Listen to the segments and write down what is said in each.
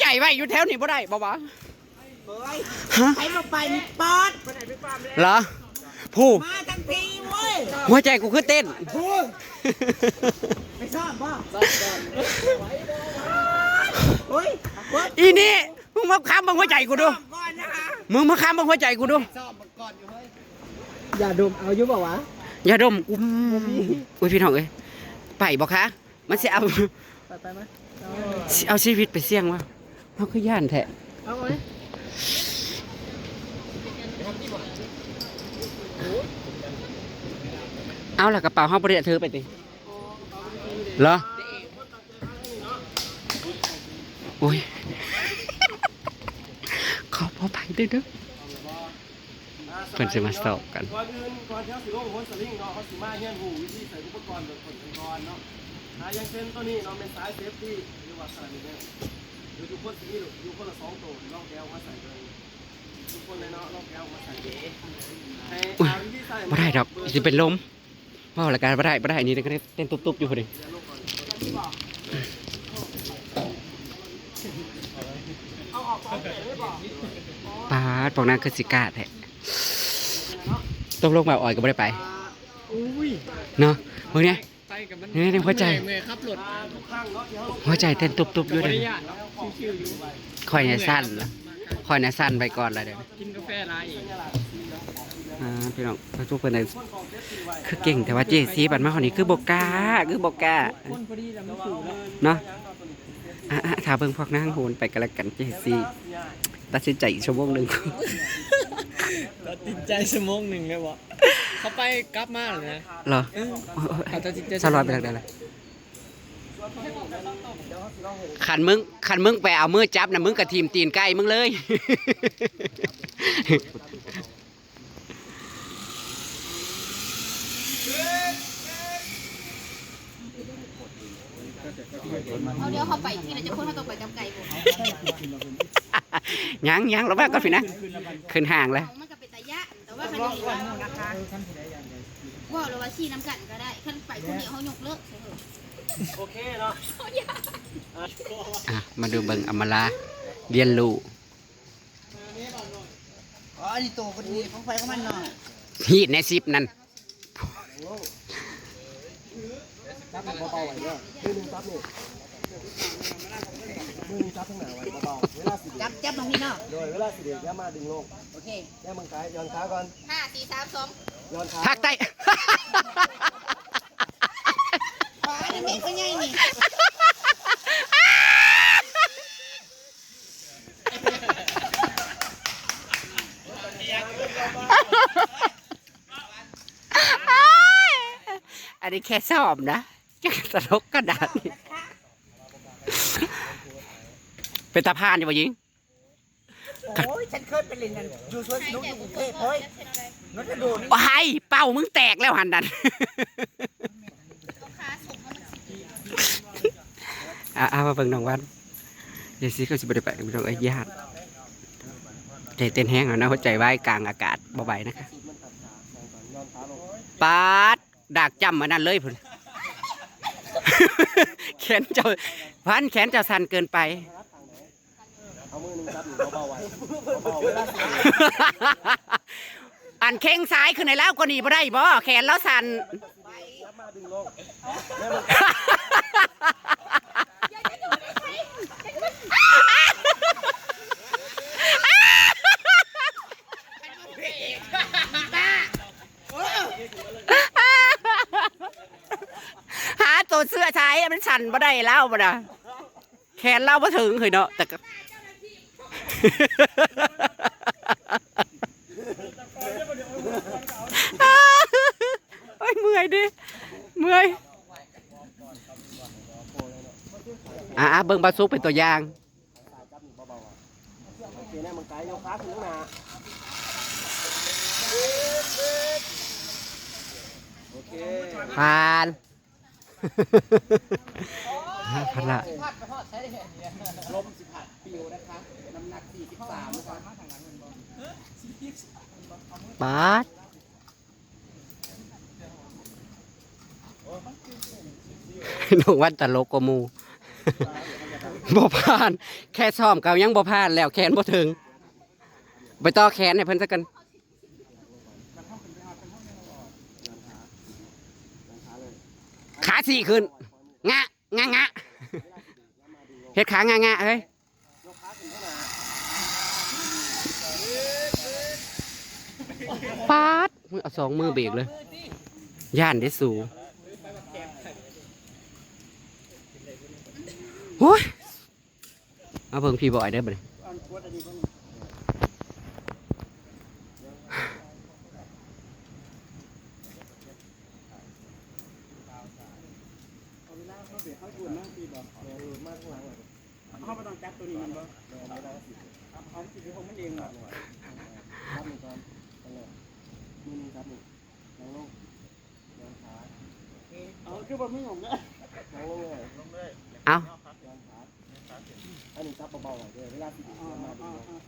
ใจไว้อยู่แถวนี้บ่ได้บ่วะเฮ้ยฮะใครมาไปนี่ปอดเหรอผู้มาทั้งทีเว้ยหัวใจกูคือเต้นพูดไม่ชอบป่ะเฮ้ยเฮ้ยอีนี่มึงมาค้ำบังหัวใจกูดูก่อนนะคะมึงมาค้ำบังหัวใจกูดูชอบมันก่อนอยู่เฮ้ยอย่าดมเอาอยู่ป่าวะอย่าดมกูอุ้ยพี่น้องเอ้ยไปบอกคะมันสิเอาไปไปไหมสิเอาชีวิตไปเสี่ยงวะ เขาคือย่านแท้เอาไหมเอาล่ะกระเป๋าเฮาบ่ได้เอาเธอไปติเหรอโอ้ย ขอพอไปด้วยเด้อเพิ่นสิมาสอบกันก่อนอื่นก่อนที่เขาสิลงโพสต์สลิงเนาะเขาสิมาเฮียนหูวิธีใส่อุปกรณ์แบบขนกันก่อนเนาะอ่าอย่างเช่นตัวนี้เนาะเป็นสายเซฟตี้หรือว่าสายนี้เนี่ย เดี๋ยวทุกคนสิมีอยู่คนละสองตัวลองแก้วมาใส่เลยทุกคนเลยเนาะลองแก้วมาใส่เดให้อุ๊ยอ่าวิธีใส่บ่ได้ดอกสิเป็นลมว่าละการบ่ได้บ่ได้อันนี้ก็ได้เต้นตุ๊บๆอยู่พอดีปาดพวกนั้นคือสิกล้าแท้ตกลงมาอ่อยก็บ่ได้ไปอุ้ยเนาะพวกเนี้ยไป กับมันนี่ในหัวใจเมื่อยครับหลุดทุกครั้งเนาะที่เขาหัวใจเต้นตุ๊บๆอยู่บเด้ริอญาตเนาะชิวๆอยู่คอยเนี่ยสั้นละคอยเนี่ยสั้นไปก่อนเลยเด้อกินกาแฟลายอีกอ่าพี่น้องทุกคนเลยคือเก่งแต่ว่าเจซีบัดมาคนนี้คือบ่กล้าคือบ่กล้าคนพอดีแล้วมันสูงแล้วเนาะอะอะถ้าเบิ่งพวกนางโหนไปกันละกันเจซีตัดสินใจอีกชั่วโมงหนึงตัดสินใจชั่วโมงหนึ่งเลยวะ เขาไปกลับมาเลยนะเหรอเออโอ้ยโอ้ยเขาตัดสินใจสลอยไปทางใดล่ะขันมึงขันมึงไปเอามือจับนะมึงกับทีมตีนไก่มึงเลย เอาเดี๋ยวเขาไปที่ไหนจะพูดเขาต้องไปกับไก่ผมยังยังแล้วแม่ก็ผิดนะ ขึ้นห่างแล้ว มันก็เป็นตะยะแต่ว่าคันนี้ว่าว่าเราว่าชี้น้ำกันก็ได้คันไปคนเดียวเขายกเลิกใช่ไหมโอเคเนาะอะมาดูเบิ่งอำมาลาเรียนรู้อ๋ออันนี้ตัวคนนี้ของไฟของมันหน่อยฮีดในซิปนั่นจับเบาๆไว้เด้อมือหนึงจับนี่ มือหนึงจับข้างหน้าไว้เบาๆเวลาสิเดืจับจับตรงนี้เนาะ โดยเวลาสิเดียวมาดึงลงโอเคแย่มังกายย้อนขาก่อนห้าสี่สามสองย้อนขาภาคใต้ปลาอันนี้ก็ง่ายนี่อันนี้แค่สอบนะจะตลกกระดาษนี่ เป็นตาพานอยู่บ่ยิง โอ้ยฉันเคยไปเล่นนั่นอยู่สวนสนุกอยู่กรุงเทพเฮ้ยนนทดูนี่โอ้ยเป้ามึงแตกแล้วหันดันลูกค้าส่งเขามาสิอะเอามาเบิ่งน้องวันเดี๋ยวสิเขาสิบ่ได้ไปพี่น้องเอ้ยญาติใจเต้นแห้งแล้วนะหัวใจว่ายกลางอากาศบ่ไหวนะคะปาดดากจำมานั่นเลยพุ่น แขนเจ้าพันแขนเจ้าสั่นเกินไป เอามือหนึงจับนี่เบาๆไว้เบาๆเวลาสิอันเข่งซ้ายขึ้นในแล้วก็หนีบ่ได้บ่แขนแล้วสั่น จับมาดึงลงแย่มังหาตัวเสื้อใช้มันสั่นบ่ได้แล้วบ่นะแขนเล่าบ่ถึงเคยเนาะแต่ก็ โอ้ยเมื่อยดิ เมื่อยอ่าเบิ่งบาซุกเป็นตัวอย่างโอเคแน่านผ่านละลมสิบหัดปิวนะคะน้ำหนัก สามนะครับบาสน้องวันตลกกว่าหมูบ่ผ่าน แค่ซ้อมเก่ายังบ่ผ่านแล้วแขนบ่ถึง ไปต่อแขนให้เพิ่นซะกันขาสี่ขึ้นงะงะงะเฮ็ดขางะงะเฮ้ย ปาดมึงเอาสองมือเบรกเลย ย่านได้สูโอ้ย เอาเพิ่งพี่บอยได้อบ่เนี่ย เขาไม่ต้องจับตัวนี้มันบ่เขาสิของมันเองบ่ ครับหนึ่งก่อนนั่นแหละมือหนึงครับหนึ่งนั่งลงนั่งขา เอาคือบ่มีของนะนั่งลงเลยเอานั่งขาอันนี้จับเบาๆหน่อยเด้อเวลาที่ดีมาดีเนาะ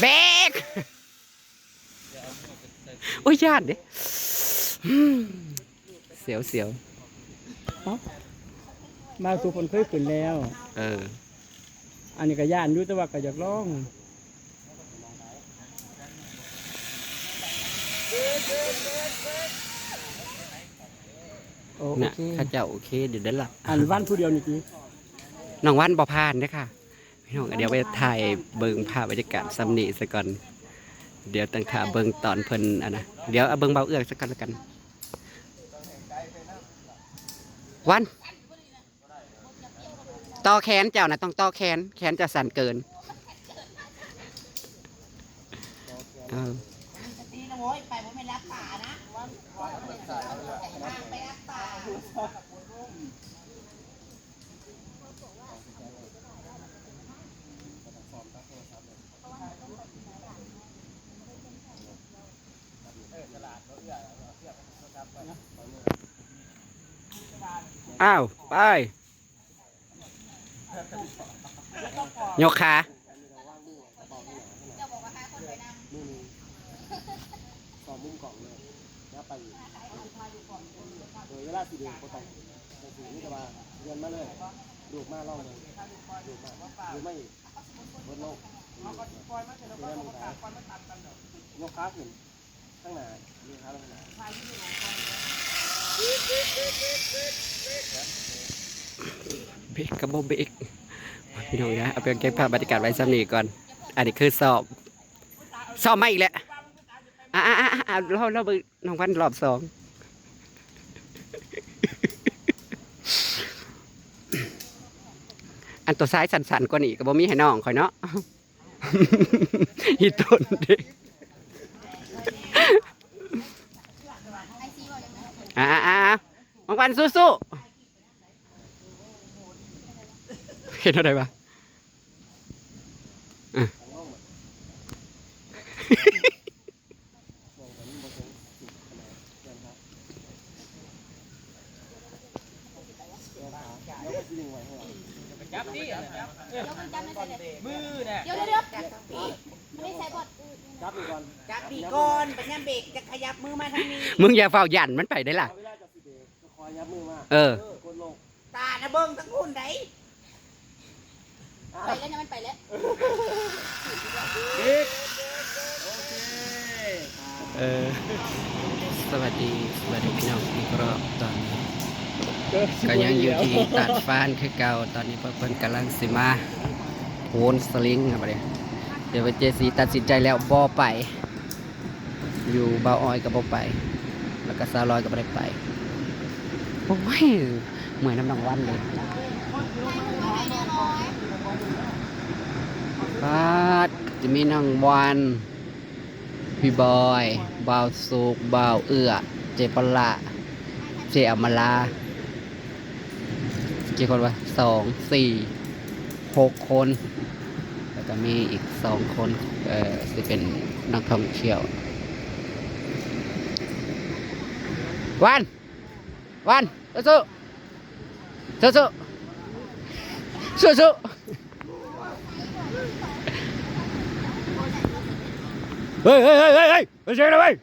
เบรกโอ้ยย่านเด้อืมเสียวเสียวมาสู่คนเคยขึ้นแล้ว เออ อันนี้ก็ย่านอยู่แต่ว่าก็อยากลอง โอนะเคข้าเจ้าโอเคเดี๋ยวได้ละอันวันผู้เดียวนี่จีน้องวันบ่พลาดเด้อค่ะพี่น้องเดี๋ยวไปถ่ายเบิ่งภาพบรรยากาศซ้ำนี่ซะก่อน เดี๋ยวตั้งท่าเบิ่งตอนเพิ่นอะนะเดี๋ยวเอาเบิ่งเบาเอื้อกซะก่อนแล้วกัน วัน ต่อแขนเจ้านะต้องต่อแขน แขนจะสั่นเกินเออ ตีนะโว้ยไปผมไม่รับป่านะไปรับป่า อ้าว ไป ยกขามือหนึงสองมุมกล่องเลย แล้วไปอีกโดยเวลาที่เดินก็ต้องไปถึงนี่ก็มาเรียนมาเลยดูมากล่องเลยดูมากดูไม่บนโลกดูได้มึงขายกขาขึ้นข้างหน้ายืนขาลงข้างหน้าเบรกกับโบเบรกพี่น้องนะเอาไปเก็บภาพบรรยากาศไว้ซ้ำนี่ก่อน อันนี้คือสอบสอบไมาอีกแล้วอ่า อ่าเราเราเบิ่งน้องพันรอบสองอันตัวซ้ายสั่นๆกว่านี้ก็บ่มีให้น้องคอยเนาะอีต้นเด็กอ่าอ่าอ่าน้องพันสู้ๆเห็นอะไรปะเดี๋ยวมันจำไม่ใช่เลยมือเนี่ยเดี๋ยวเดี๋ยวเดี๋ยวไม่ใช่บอด จับอีกก่อน จับดีก่อนไปย่ำเบรกจะขยับ มือมาทางนี้มึงอย่าเฝ้ายันมันไปได้ล่ะเอาเวลาจะสิเดกก็คอยยับมือมาเออ กดลงตานะเบิ้งทั้งคุณไหนไปแล้วนะมันไปแล้วเออ สวัสดีสวัสดีพี่น้องอีกรอบตอนนี้ก็ยังอยู่ที่ตัดฟ้านคือเก่าตอนนี้เพิ่นกำลังสิมาโหนสลิงครับเดี๋ยวเดี๋ยวไปเจสีตัดสินใจแล้วบ่ไป อยู่เบาวออยกับบ่ไป แล้วก็ซาลอยก็บ่ได้ไปโอ้ยเหมือนน้ำนองวันเลยบาดจะมีน้องวันพี่บอยเบาสุกเบาเอื้อ เจปละเจอมาลากี่คนวะสองสี่หกคน แล้วก็มีอีกสองคน เอ่อที่เป็นนักท่องเที่ยว Wan Wan Sơ sơ Sơ sơ Sơ sơ Ê ê ê ê ê Ê, xe đâu ê?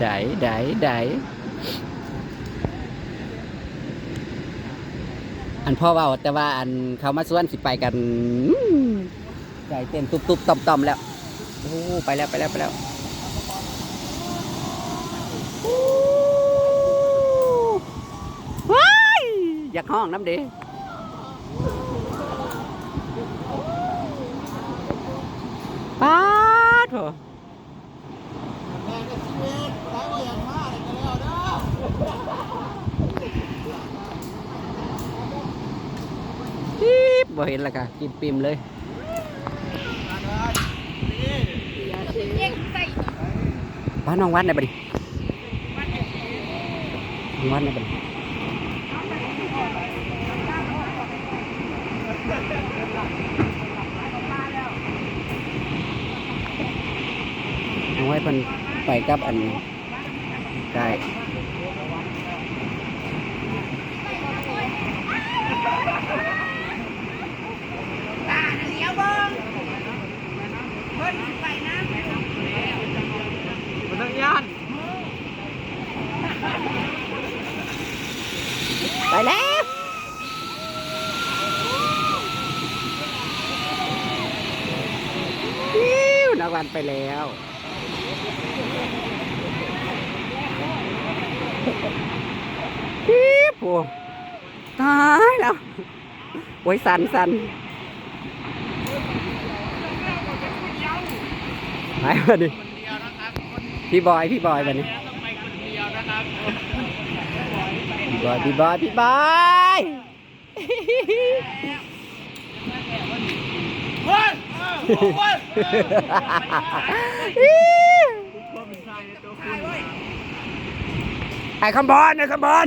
Đẩy đẩy đẩy. อันพ่อเว่าแต่ว่าอันเขามาสวนสิไปกันใจเต้นตุบๆต่อมๆแล้วโอ้ไปแล้วไปแล้วไปแล้วว้ายอยากห้องน้ำด้ป้าดโถปี๊บ บ่เห็นและกะกินปิมเลยบ้านน้องวัดไหนบ่ดิวัดไหนบ่ดิเอาไว้เพิ่นไปกับอันได้ ตาน่ะเลี้ยวเบิ่งเพิ่นสิไปนะ มันต้องย่าน ไป แล้วอิ้วน้องวันไปแล้วปี๊บโอ้ตายแล้วโอ้ยสันสันไปมาดิพี่บอย พี่บอยมาดิพี่ บอยพี่บอยพี่บอยเฮ้ยเฮ้ยไอ้คำบอลไอ้คำบอล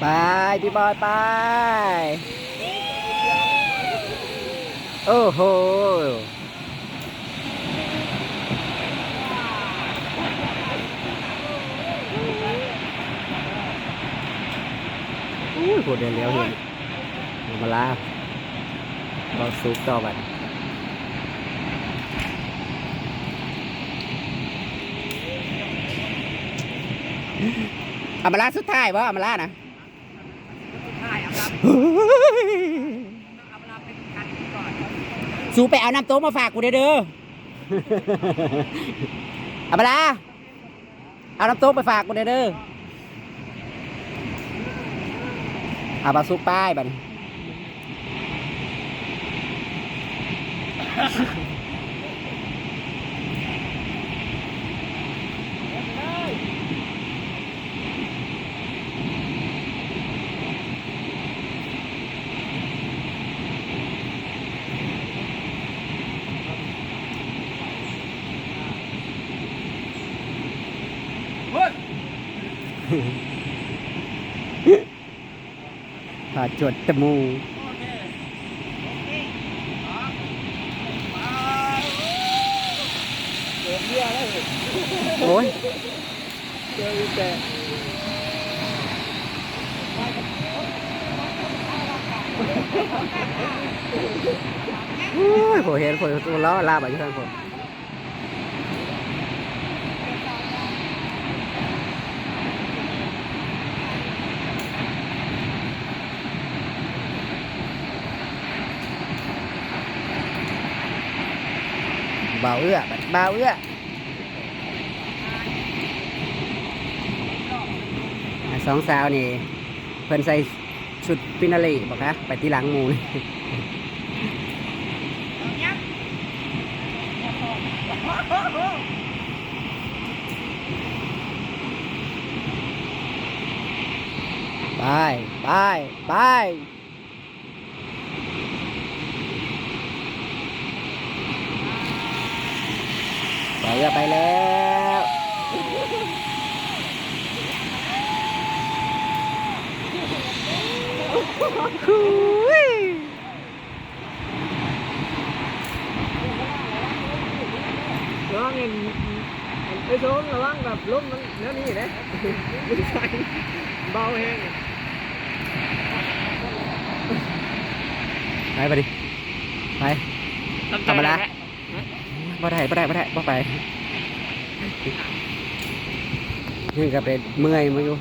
ไป พี่บอยไป โอ้โหอุ้ยโหเดินเลี้ยวเห็นมาลาเราซุปต่อไปอามาลาสุดท้ายบ่เอามาลานะ สูไปเอาน้ำโต๊ะมาฝากกูเด้อเด้อเอามาลาเอาน้ำโต๊ะไปฝากกูเด้อเด้อเอาบาซุปป้ายบัดน ผาจดตะมูโอ้ยเจอแต่โอ้ยผมเห็นผมตัวล้อลาบอยู่ข้างผมาเอื้อบ่าเอื้อสองสาวนี่ เพิ่นใส่ชุดปินาลีบอกนะไปที่หลังมูนไปไปไป จะไปแล้วคุยระวังเองไอ้โซมระวังกับลมมันเนื้อนี่เด้ไม่ใช่เบาแห้งไปไปดิไปธรรมดา บ่ได้บ่ได้บ่ได้บ่ไปนี่ก็เป็นเมื่อยมาอยู่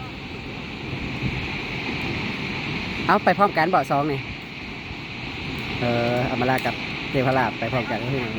เอาไปพร้อมกันเบาะสองนี่เออเอามาลากับเทพลาบไปพร้อมกันก็คือหยั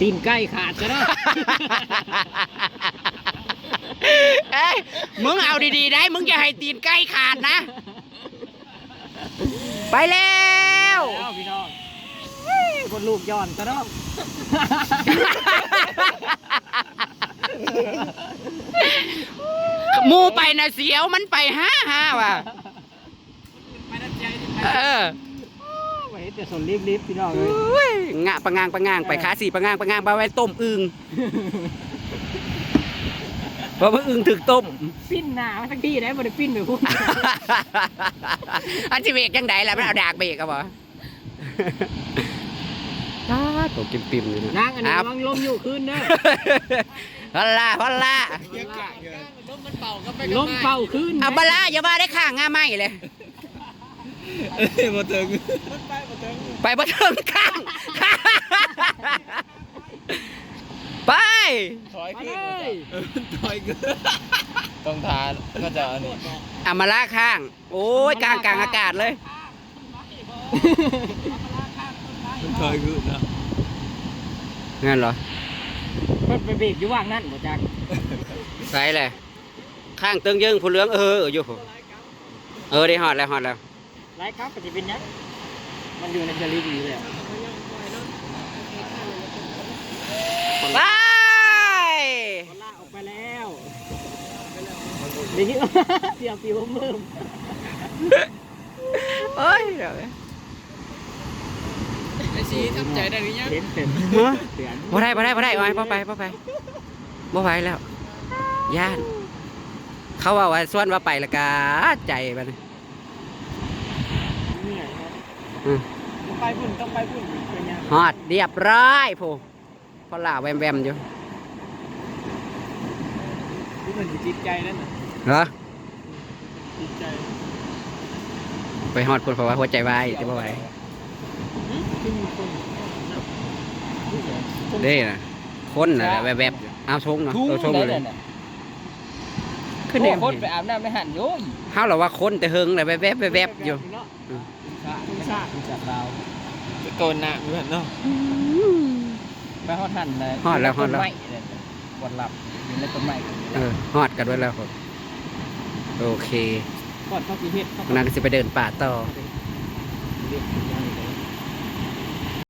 ตีนใกล้ขาดจะเนาะเอ้ยมึงเอาดีๆได้ มึงอย่าให้ตีนใกล้ขาดนะ ไปแล้ว แล้วพี่น้องคนลูกย้อนจะเนาะหมูไปนะเสียวมันไปห้าห้าว่ะ ไปนัดใจ เออ ไปแต่ส่วนรีบรีบพี่น้องเลยอุ้ยงะปะงางปะงางไปขาสี่ปะงางปะงางไปไว้ต้มอึงเพราะว่าอึงถึกต้ม ปิ้นหนาทั้งที่ได้บ่ได้ปิ้นไปพุ่นอันที่เบรกยังไงล่ะมันเอาดากเบรกอะบ่ตาตัวกิมปิมอยู่นางอันนี้ครับระวังลมอยู่คืนเด้อฮอลล่าฮอลล่าลมเป่าคืนเอาบาลาอย่าว่าได้ข้างง่าไม่เลย มาถึงไปบ่ถึงข้างไปถอยขึ้นถอยขึ้นต้องทานก็จะอันนี้อามาล่าข้าง โอ้ยกลางกลางอากาศเลยถอยขึ้นนะงั้นเหรอรถไปเบรกอยู่ว่างนั่นบ่จักใส่เลยข้างตึงยึงผู้เหลืองเอออยู่ เออได้หอดแล้วหอดแล้ว ไรครับปฏิเป็นหยังมันอยู่ในจริตอยู่เลยไปคนลากออกไปแล้วเดี๋ยวนี้เสียปิวมือเอ้ยเดี๋ยวไอซีทำใจได้หรือยังเห็นเป็นหัวเตือนบ่ได้บ่ได้บ่ได้บ่ไปบ่ไปบ่ไปบ่ไปแล้วย่าน เขาว่าว่าส่วนว่าไปและกาใจมันเหนื่อยครับ อืม ต้อง ไปพุ่นต้องไปพุ่นเป็นยังฮอดเรียบร้อยผู้พอล่าแวมแวมๆอยู่ที่มันจิตใจนั่นน่ะเหรอจิตใจไปฮอดคนเพราะว่าหัวใจวายจะบ่ไหวที่มีคนเด้นะคนน่ะแวบๆอยู่เอาชงเนาะเอาชงเลยขึ้นแนวคนเห็นไปอาบน้ำในหันโยมเฮาเหรอว่าคนแต่เฮิงเลยแวบๆแวบๆอยู่ คุณชาติจากเราจะโกนหน้าเหมือนเนาะไปฮอดหันเลยฮอดแล้วฮอดแล้วต้นไม้เลยกดหลับอยู่ในต้นไม้เออฮอดกันไว้แล้วครับโอเคก่อนเข้าสีเฮ็ดเข้าวันนั้นก็สิไปเดินป่าต่อ